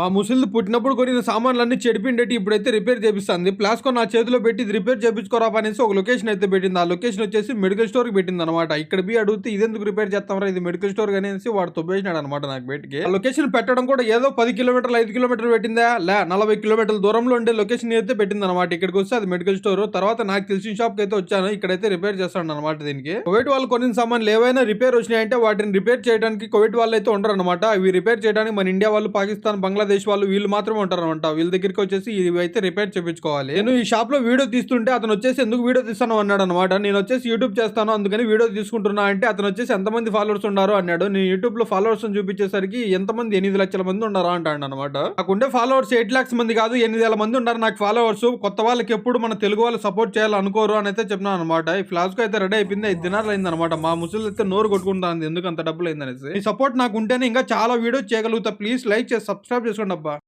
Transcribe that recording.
మా ముసలిది పుట్టినప్పుడు కొనిన సామాన్లన్నీ చెడిపిండేటి ఇప్పుడైతే రిపేర్ చేపిస్తుంది. ప్లాస్కో నా చేతిలో పెట్టి ఇది రిపేర్ చేపించుకోరా అనేసి ఒక లొకేషన్ అయితే పెట్టింది. ఆ లొకేషన్ వచ్చేసి మెడికల్ స్టోర్కి పెట్టింది అనమాట ఇక్కడ బి అడిగితే ఇదెందుకు రిపేర్ చేస్తామరా ఇది మెడికల్ స్టోర్ అనేసి వాడు తొబ్బేసినాడు అనమాట నాకు బయటికి. ఆ లొకేషన్ పెట్టడం కూడా ఏదో పది కిలోమీటర్లు ఐదు కిలోమీటర్లు పెట్టిందా? లే నలభై కిలోమీటర్ల దూరంలో ఉండే లొకేషన్ అయితే పెట్టింది అనమాట ఇక్కడికి వస్తే అది మెడికల్ స్టోర్. తర్వాత నాకు తెలిసిన షాప్కి అయితే వచ్చాను. ఇక్కడైతే రిపేర్ చేస్తాను అనమాట దీనికి. కోవిడ్ వాళ్ళు కొన్ని సామాన్లు ఏవైనా రిపేర్ వచ్చినాయంటే వాటిని రిపేర్ చేయడానికి కోవిడ్ వాళ్ళు అయితే ఉండరు అనమాట అవి రిపేర్ చేయడానికి మన ఇండియా వాళ్ళు పాకిస్తాన్ బంగ్లాదేశ్ వాళ్ళు వీళ్ళు మాత్రమే ఉంటారు అనమాట వీళ్ళ దగ్గరికి వచ్చేసి ఇవి అయితే రిపేర్ చేయించుకోవాలి నేను ఈ షాప్లో వీడియో తీస్తుంటే అతను వచ్చేసి ఎందుకు వీడియో తీస్తాను అన్నాడు అనమాట నేను వచ్చేసి యూట్యూబ్ చేస్తాను అందుకని వీడియో తీసుకుంటున్నా అంటే అతను వచ్చేసి ఎంతమంది ఫాలోవర్స్ ఉన్నారు అన్నాడు. నేను యూట్యూబ్లో ఫాలోవర్స్ చూపించేసరికి ఎంతమంది ఎనిమిది లక్షల మంది ఉన్నారా అంటాడు అనమాట నాకుండే ఫాలోవర్స్ ఎయిట్ లాక్స్ మంది కాదు ఎనిమిది వేల మంది ఉన్నారు. నాకు ఫాలోవర్స్ కొత్త వాళ్ళకి ఎప్పుడు మన తెలుగు వాళ్ళు సపోర్ట్ చేయాలనుకోరు అని అయితే చెప్పినా అనమాట ఈ ఫ్లాస్క్ అయితే రెడీ అయిపోయింది ఐదు దినాలు అయింది అనమాట మా ముసలి అయితే నోరు కొట్టుకుంటాను ఎందుకు అంత డబ్బులు అయిందనేసి. ఈ సపోర్ట్ నాకు ఉంటేనే ఇంకా చాలా వీడియోస్ చేయగలుగుతా. ప్లీజ్ లైక్ చేసి సబ్స్క్రైబ్ చేసుకోండి. అబ్బా